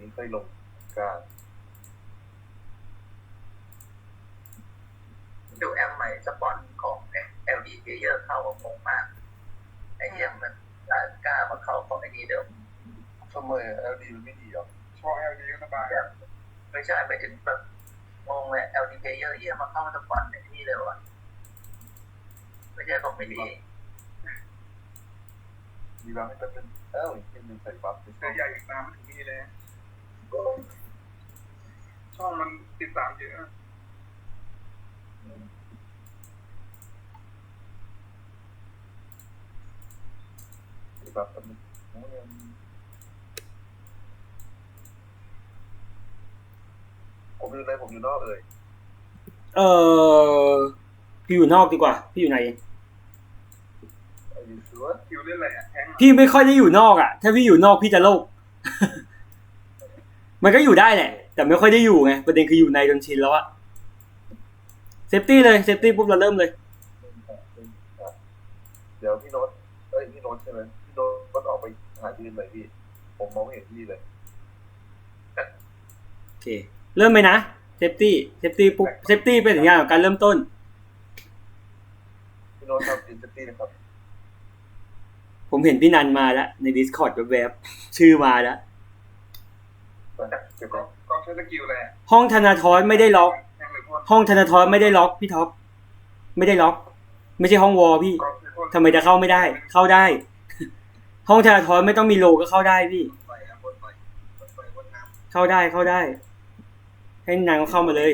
นี้เคยลงกลางดูแอปใหม่สปอนของ LD Player เข้างงมากไอ้เหี้ยมันกล้ามาเข้าของไอ้นี่เดิมทำไมเอลดีมันไม่ดีหรอชอบเอลดีก็สบายไม่ใช่ไปถึงแบบงงเลย LD Player เหี้ยมาเข้าสปอนไอ้นี่เลยวะไม่ใช่ของไม่ดีมีบางให้แป๊บนึงเอ้าอีกทีนึงใส่บัฟไปแต่ใหญ่ตามมาถึงนี่เลย ช่องมันติดตามเยอะใส่บัฟแป๊บนึงผมอยู่ในผมอยู่นอกเลย เออพี่อยู่นอกดีกว่า พี่อยู่ในไอ้ยูชัวคิวเล่นอะไรอะแทงพี่ไม่ค่อยได้อยู่นอกอะ ถ้าพี่อยู่นอกพี่จะโลก มันก็อยู่ได้แหละ แต่ไม่ค่อยได้อยู่ไง ประเด็นคืออยู่ในจนชินแล้วอะเซฟตี้เลยเซฟตี้ปุ๊บเราเริ่มเลย เดี๋ยวพี่โน้ตเอ้ยพี่โน้ตใช่ไหมพี่โน้ตก็ออกไปหายืนเลยพี่ ผมมองไม่เห็นพี่เลย โอเค เริ่มไหมนะเซฟตี้เซฟตี้ปุ๊บเซฟตี้เป็นสัญญาณของการเริ่มต้น พี่โน้ตครับยืนเซฟตี้นะครับ ผมเห็นพี่นันมาแล้วใน Discord แวบๆชื่อมาแล้วไปเก็บก็แล้วก็ใช้สกิลแหละห้องธนาธรไม่ได้ล็อกแทงหรือพ่นห้องธนาธรไม่ได้ล็อกพี่ท็อปไม่ได้ล็อก ไม่ใช่ห้องวอลพี่ก็ใช้พ่นทำไมจะเข้าไม่ได้ เข้าได้ ห้องธนาธรไม่ต้องมีโลก็เข้าได้พี่ไปนะบนไปบนไปบนน้เข้าได้เข้าได้ ให้นางเขาเข้ามาเลย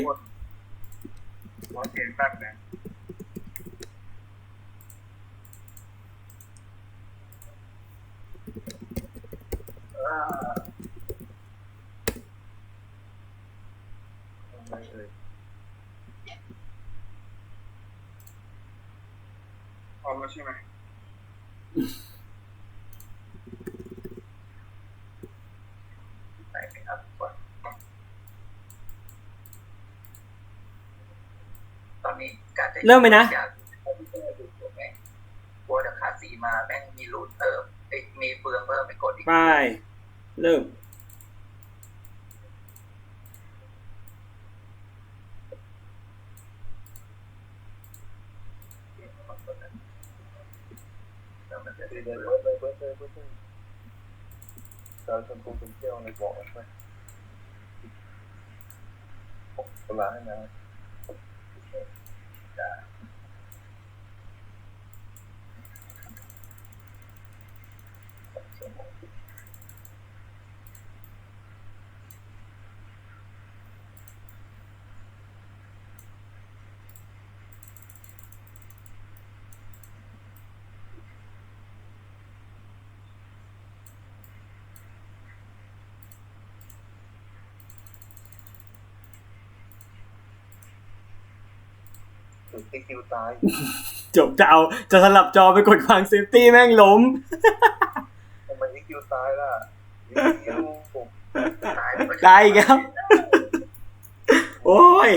หัวเกมแป๊ บเนี่ยำอ่าไม่เอ่ยพร้อมแล้วใช่ไหมไหนไปครับก่อนตอนนี้การจะเริ่มไหมนะ อยากถูกไหมกลัวจะขาดสีมาแม่งมีรูนเพิ่มเอ้ยมีเฟืองเพิ่มไปกดอีก ไป เริ่ม แล้วมันจะตีได้เลย เฟื เบิ อง ร์ดเลยเบิร์ดเลยเบิร์ดเลยจะชนคงเป็นเที่ยวในบอกมันไปเวลาให้นะ ถึงติ๊กคิวตาย จบจะเอาจะสลับจอไปกดวางเซฟตี้แม่งล้มทำไมติ๊กคิวตายล่ะคิวผมตายตายอีกแล้วโอ้ย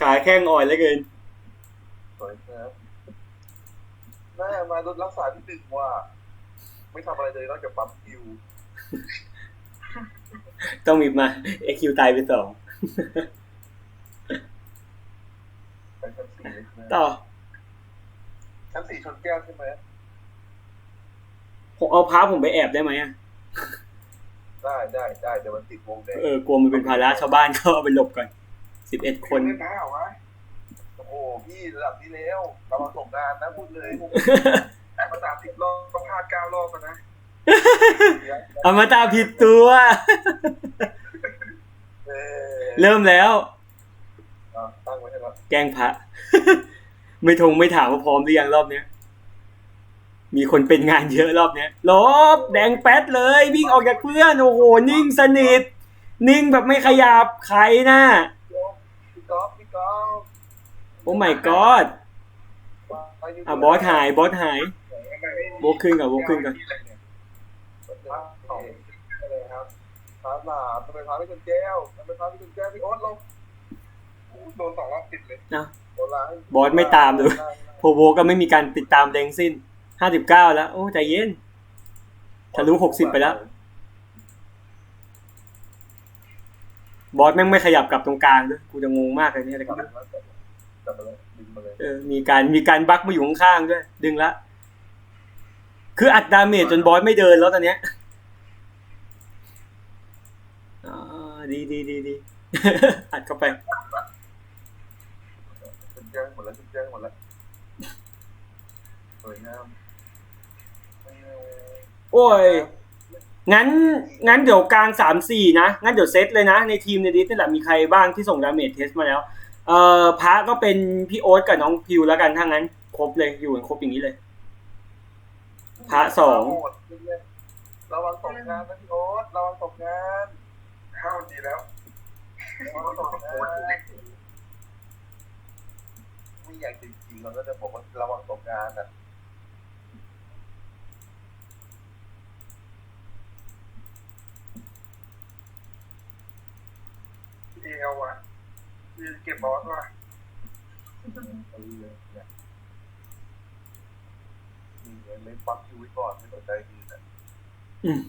ขาแข้งอ่อนเหลือเกินสวยครับแม่มาลดรักษาที่หนึ่งว่า ไม่ทำอะไรเลยนอกจากปั๊มคิว ต้องมีมาเอ็กคิวตายไปสอง ไปชั้นสี่เลยใช่ไหมต่อ ชั้นสี่ชนแก้วใช่ไหมผมเอาพาผมไปแอบได้ไหมอะ ได้ได้ได้เดี๋ยวมันติดวงแดงเออกลัวมันเป็นภาระชาวบ้านเขาเอาไปหลบก่อนสิบเอ็ดคนเล่นได้เหรอวะโอ้โหพี่ระดับนี้แล้วเรามาส่งงานนะพูดเลยมาสามสิบรอบก็พลาดเก้ารอบกันนะเอามาตาผิดตัวเออเริ่มแล้วอะตั้งไว้ให้ แล้วแกล้งพระ ไม่ทงไม่ถามว่าพร้อมหรือยังรอบเนี้ย มีคนเป็นงานเยอะรอบเนี้ยลบแดงแป๊ดเลยวิ่งออกจากเพื่อนโอ้โหนิ่งสนิท นิ่งแบบไม่ขยับใครนะพี่ก๊อฟพี่ก๊อฟโอ้ my god อะบอสหายบอสหายโบกขึ้นก่อนโบกขึ้นก่อนครับสองเลยครับพาหลาทำไมพาไม่ชนแก้วทำไมพาไม่ชนแก้วพี่โอ๊ตลง โดนสองรอบติดเลยโบราณบอสไม่ตามเลยโพโวก็ไม่มีการติดตามแดงสิ้นห้าสิบเก้าแล้ว โอ้ใจเย็นทะลุ60ไปแล้ว บอสแม่งไม่ขยับกลับตรงกลางด้วยกูจะงงมากเลยเนี่ยอะไรกลักับนมาแล้วกลับมาแล้วดึงมาเลยเออมีการมีการบั๊กมาอยู่ข้างๆด้วย ดึงละ คืออัดดาเมจจนบอสไม่เดินแล้วตอนเนี้ยอ่าดีดีดีดีอัดเข้าไปชุด แจ้งหมดแล้วชุดแจ้งหมดแล้วสวยงามโอ้ย งั้น งั้นเดี๋ยวกลางสามสี่นะ งั้นเดี๋ยวเซตเลยนะ ในทีมในดิสนี่แหละมีใครบ้างที่ส่งดาเมจเทสมาแล้ว เอ่อพระก็เป็นพี่โอ๊ตกับน้องพิวแล้วกันถ้างั้น ครบเลยอยู่กันครบอย่างนี้เลย พระสองระวังตกงานนะพี่โอ๊ตระวังตกงานเข้าดีแล้วระวังตกงาโอ้ยนเล่น ไม่อยากจริงๆเราก็จะบอกว่าระวังตกงานอะเอลอะคือเก็บบอสว่ะเออเนี่ยนี่ไงเล่นปั๊บคิวไว้ก่อนไม่สนใจดีนะอืม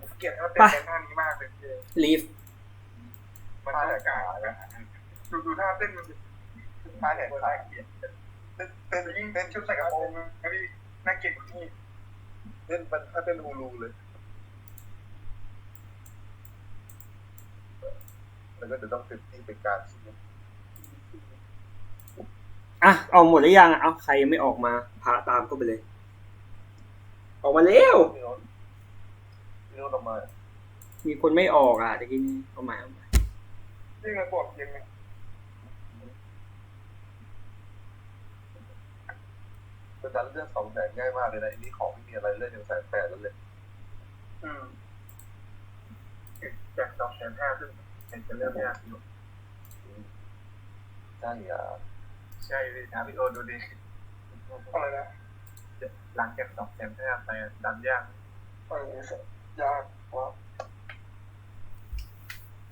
ผมเกลียดถ้าเป็นไปในท่านี้มากเลยพี่ลีฟมันท่าอากาศนะ ดูดูท่าเต้นมันสิท่าแข่งขันเต้นเต้นยิ่งเต้นชุดใส่กระโปรงนะพี่น่าเกลียดกว่าที่เล่นมันถ้าเป็นฮูลูเลย แล้วก็จะต้องเต็มที่เป็นการสู้อะเอาหมดหรือยังอะเอาใครยังไม่ออกมาพาตามเข้าไปเลย ออกมาเร็วพี่โน้ตพี่โน้ตออกมา มีคนไม่ออกอะตะกี้นี้เอาใหม่เอาใหม่ยิ่งระบบยังไง เป็นการเลือกสองแสนง่ายมากเลยนะอันนี้ของไม่มีอะไรเลือกอย่างแสนแปดแล้วเลยอืมจากสองแสนห้าขึ้นเป็นจะเริ่มยากอยู่ใช่อะใช่เลยนะพี่โอดูดิอะไรนะหลังจากสองแสนห้าไปดันยากเออยากว่า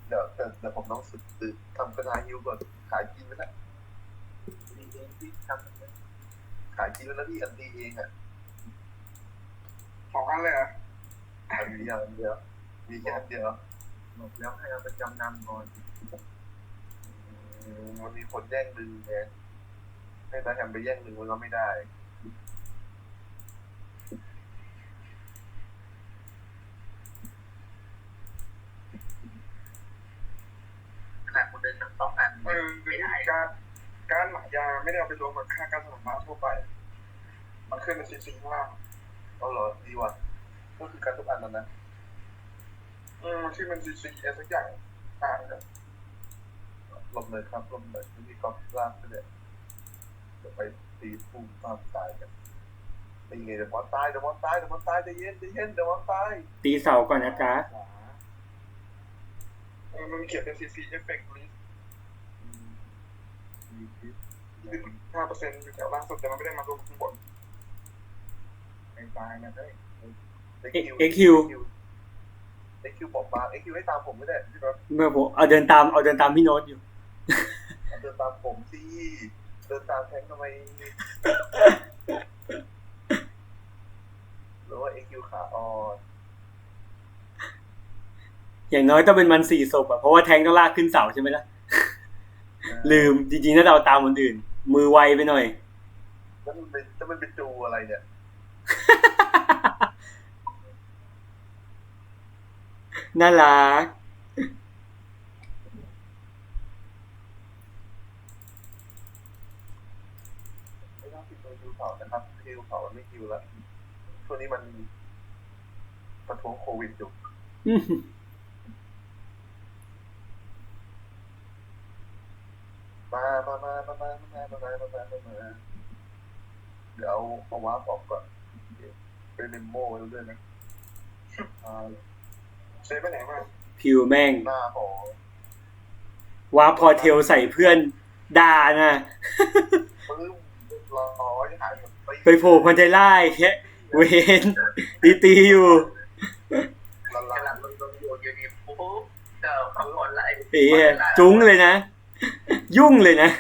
เดี๋ยวเดี๋ยวเดี๋ยวผมต้องสึกตึกทำกระดาษฮิวก่อนขายกินไปแล้วดีเองที่ทำ ขายกินไปแล้วพี่อันตีเองอะสองอันเลยเหรอะอันเดียวอันเดียวมีแค่อันเดียวหมดแล้วให้เอาไปจำนำก่อนอืมมันมีคนแย่งดึงไงให้ตาแฮมไปแย่งดึงมันก็ไม่ได้ขนาดกูดึงทั้งสองอันเออคือการ การหมายยาไม่ได้เอาไปรวมกับค่าการสมัครมาทั่วไป มันขึ้นเป็นสีสีข้างล่างเอาเหรอดีว่ะก็คือการทุกอันนั้นนะอืมมันขึ้นเป็นสีสีอะไรสักอย่างอ่านกันลมเลยครับลมเลยมีกอล์ฟลากไปเลยเดี๋ยวไปตีพุ่งความตายกันตีไงเดี๋ยวมอนตายเดี๋ยวมอนตายเดี๋ยวมอนตายใจเย็นใจเย็นเดี๋ยวมอนตายตีเสาก่อนนะจ๊ะเออมันเขียนเป็นสีสีเอฟเฟกต์ลิสอืมมีพิษ ห้าเปอร์เซ็นต์อยู่แถวล่างสุดแต่มันไม่ได้มารวมข้างบนไม่ตายนะเฮ้ยเอ็กคิวเอ็กคิวบอกมาเอ็กคิวให้ตามผมไม่ได้พี่รถเมื่อผมเอาเดินตามเอาเดินตามพี่โน้ตอยู่เดินตามผมสิเดินตามแทงทำไมหรือว่าเอ็กคิวขาอ่อนอย่างน้อยต้องเป็นมันสี่ศพอะเพราะว่าแทงต้องลากขึ้นเสาใช่ไหมล่ะ ลืมจริงๆถ้าเราตามคนอื่น มือไวไปหน่อยแล้วมันเป็นจะมันเป็นจูอะไรเนี่ยน่ารักไม่ต้องติดตัวคิวเผานะครับคิวเผามันไม่คิวแล้วช่วงนี้มันประท้วงโควิดอยู่ เดี๋ยวเอาวาปอกก่อนไปเล่นโม่ด้วยนะเซฟไปไหนมาพิวแม่งว้าของวาพอเทลใส่เพื่อนด่านะไปโผล่พันเทล่แค่เวนตีตีอยู่เอ๋จุ้งเลยนะ ยุ่งเลยนะ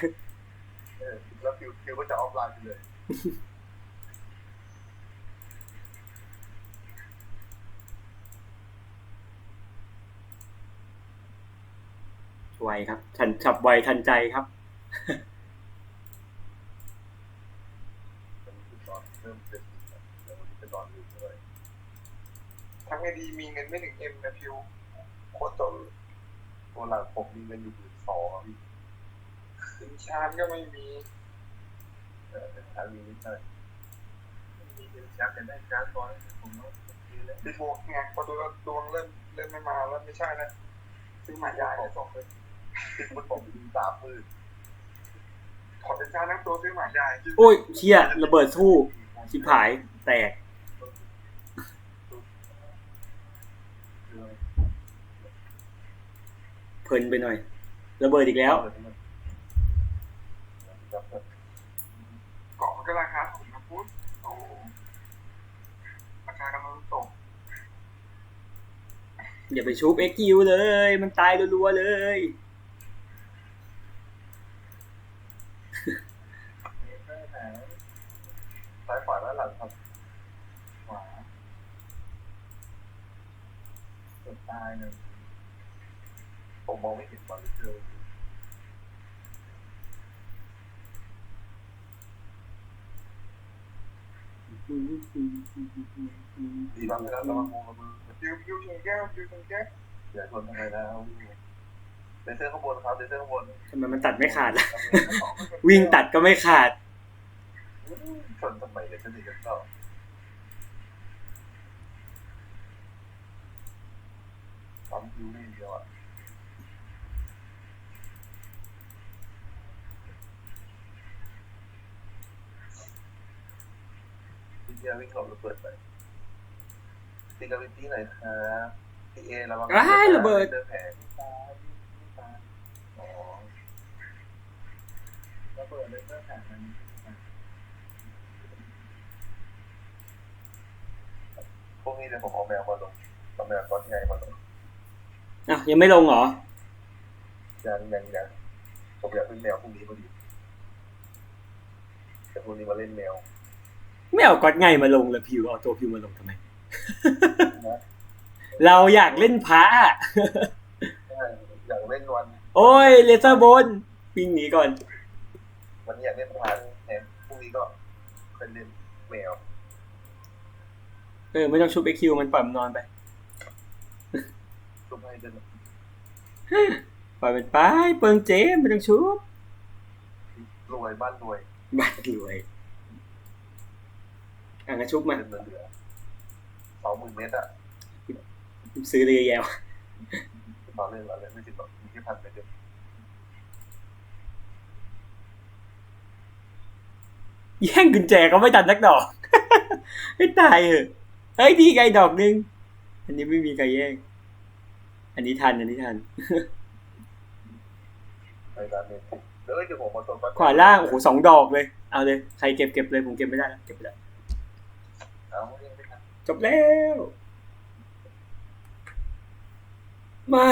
แล้วคิวคิวก็จะออฟไลน์ไปเลยเไวครับ ทันฉับไวทันใจครับมันคือตอนเริ่มเป็นแล้วมันเป็นตอนอยู่ด้วยทำไงดีมีเงินไม่ถึงเอ็มนะพิวโคตรจนตัวหลังผมมีเงินอยู่หมื่นสองพี่สินชานก็ไม่มี เออเป็นทางนี้ใช่มีเดือนจับแต่ได้การตอนผมต้องซื้อเลยดิโมกไงพอดูแล้วดวงเริ่มเริ่มไม่มาแล้วไม่ใช่แล้วซื้อหมายายแล้วส่งไปที่คุณผมมีสามหมื่นถอดสินชานทั้งตัวซื้อหมายายโอ้ยเชี่ยระเบิดสู้ชิบหายแตกเพลินไปหน่อย ระเบิดอีกแล้ว เกาะมันก็ราคาถูกนะพุทธโอ้ราคากำลังตก อย่าไปชุบเอ็กคิวเลย มันตายรัวๆเลย ซ้ายขวาด้านหลังครับ ขวาสุดตายหนึ่งผมมองไม่เห็นบอลเลย เจอดีบ้างแล้วระวังมองระเบิดพิวพิวชนแก้วพิวชนแก้วอย่าชนทำไมแล้วเลเซอร์ข้างบนครับเลเซอร์ข้างบนทำไมมันตัดไม่ขาดล่ะวิ่งตัดก็ไม่ขาดชนทำไมเดี๋ยวจะดีกันต่อปั๊มคิวนี่เดียวอะ พี่เดียวิ่งหลบระเบิดไปตีกับวิตี้หน่อยครับพี่เอระวังอ้ายระเบิด เจอแผลไม่ตายไม่ตายอ๋อระเบิดเลยเมื่อแผ่นมันพวกนี้เดี๋ยวผมเอาแมวมาลงเอาแมวก้อนใหญ่มาลงอะยังไม่ลงเหรอ ยังยังยังผมอยากเป็นแมวพวกนี้พอดีแต่พวกนี้มาเล่นแมว ไม่เอาก๊อตไงมาลงเลยพิวเอาตัวพิวมาลงทำไมนะเราอยากเล่นพระใช่อยากเล่นวัน โอ้ยเลเซอร์บนวิ่งหนีก่อน วันนี้อยากเล่นพาร์ทแทนพรุ่งนี้ก็เคยเล่นแมวเออไม่ต้องชุบเอ็กคิวมันปล่อยมันนอนไปชุบให้เดินปล่อยมันไปเปิงเจมไม่ต้องชุบรวยบ้านรวยบ้านรวย อะงั้นชุบมาเงินเหลือสองหมื่นเมตรอะซื้อเลยแยวตอนเล่นอะไรไม่ถึงหรอกมีแค่พันเมตรเดียวแย่งกุญแจก็ไม่ทันสักดอกให้ตายเหอะเฮ้ยดีไงดอกหนึง อันนี้ไม่มีใครแย่ง อันนี้ทัน อันนี้ทันในร้านเมตรเดี๋ยวเดี๋ยวผมมาตัวก้อนขวาล่าง โอ้โหสองดอกเลย เอาเลย ใครเก็บเก็บเลย ผมเก็บไม่ได้แล้วเก็บไม่ได้ เอาเล่นไม่ทันจบแล้ว มา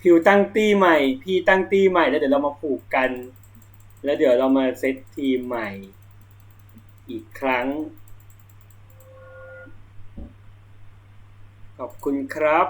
พิวตั้งตี้ใหม่ พี่ตั้งตี้ใหม่แล้วเดี๋ยวเรามาผูกกัน แล้วเดี๋ยวเรามาเซตทีมใหม่ อีกครั้ง ขอบคุณครับ